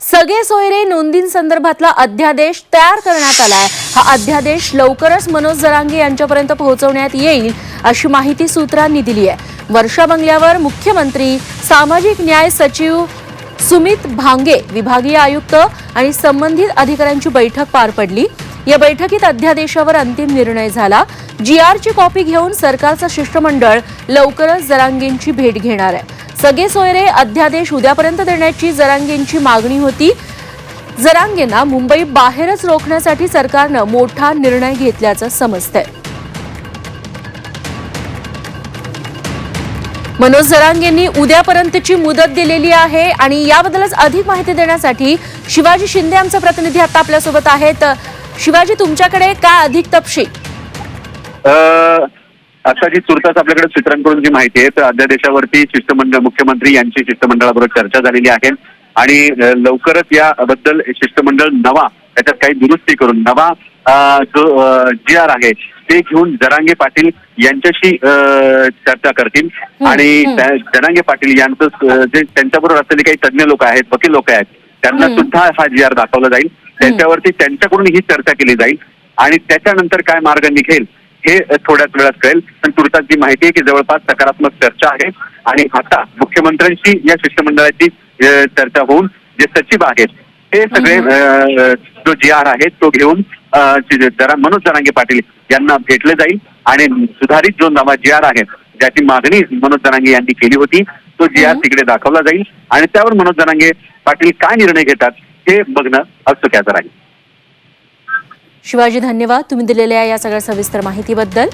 सगळे सोयरे नोंदींसंदर्भातला अध्यादेश तयार करण्यात आलाय. हा अध्यादेश लवकरच मनोज जरांगे यांच्यापर्यंत पोहोचवण्यात येईल अशी माहिती सूत्रांनी दिली आहे. वर्षा बंगल्यावर मुख्यमंत्री सामाजिक न्याय सचिव सुमित भांगे विभागीय आयुक्त आणि संबंधित अधिकाऱ्यांची बैठक पार पडली. या बैठकीत अध्यादेशावर अंतिम निर्णय झाला. जी आरची कॉपी घेऊन सरकारचं शिष्टमंडळ लवकरच जरांगेंची भेट घेणार आहे. सगळे सोयरे अध्यादेश उद्यापर्यंत देण्याची जरांगेंची मागणी होती. जरांगेंना मुंबई बाहेरच रोखण्यासाठी सरकारनं मोठा निर्णय घेतल्याचं समजतंय. मनोज जरांगेंनी उद्यापर्यंतची मुदत दिलेली आहे आणि याबद्दलच अधिक माहिती देण्यासाठी शिवाजी शिंदे आमचा प्रतिनिधी आता आपल्यासोबत आहेत. शिवाजी तुमच्याकडे काय अधिक तपशील? आता जी तुर्तास आपल्याकडे सूत्रांकडून जी माहिती आहे तर अध्यादेशावरती शिष्टमंडळ मुख्यमंत्री यांची शिष्टमंडळाबरोबर चर्चा झालेली आहे. आणि लवकरच याबद्दल शिष्टमंडळ नवा त्याच्यात काही दुरुस्ती करून नवा जो जी आर आहे ते घेऊन जरांगे पाटील यांच्याशी चर्चा करतील. आणि जरांगे पाटील यांचं जे त्यांच्याबरोबर असलेले काही तज्ज्ञ लोक आहेत वकील लोक आहेत त्यांना. सुद्धा हा जी आर दाखवला जाईल. त्याच्यावरती त्यांच्याकडून ही चर्चा केली जाईल. आणि त्याच्यानंतर काय मार्ग निघेल हे थोड्याच वेळात कळेल. पण तुर्तास जी माहिती आहे की जवळपास सकारात्मक चर्चा आहे आणि आता मुख्यमंत्र्यांशी या शिष्टमंडळाची चर्चा होऊन जे सचिव आहेत ते सगळे जो जी आर आहे तो घेऊन जरा मनोज जरांगे पाटील यांना भेटले जाईल आणि सुधारित जो नवा जी आर आहे ज्याची मागणी मनोज जरांगे यांनी केली होती तो जी आर. तिकडे दाखवला जाईल आणि त्यावर मनोज जरांगे पाटील काय निर्णय घेतात हे बघणं औत्सुक्याचं राहील शिवाजी धन्यवाद. तुम्ही दिलेल्या या सगळ्या सविस्तर माहितीबद्दल.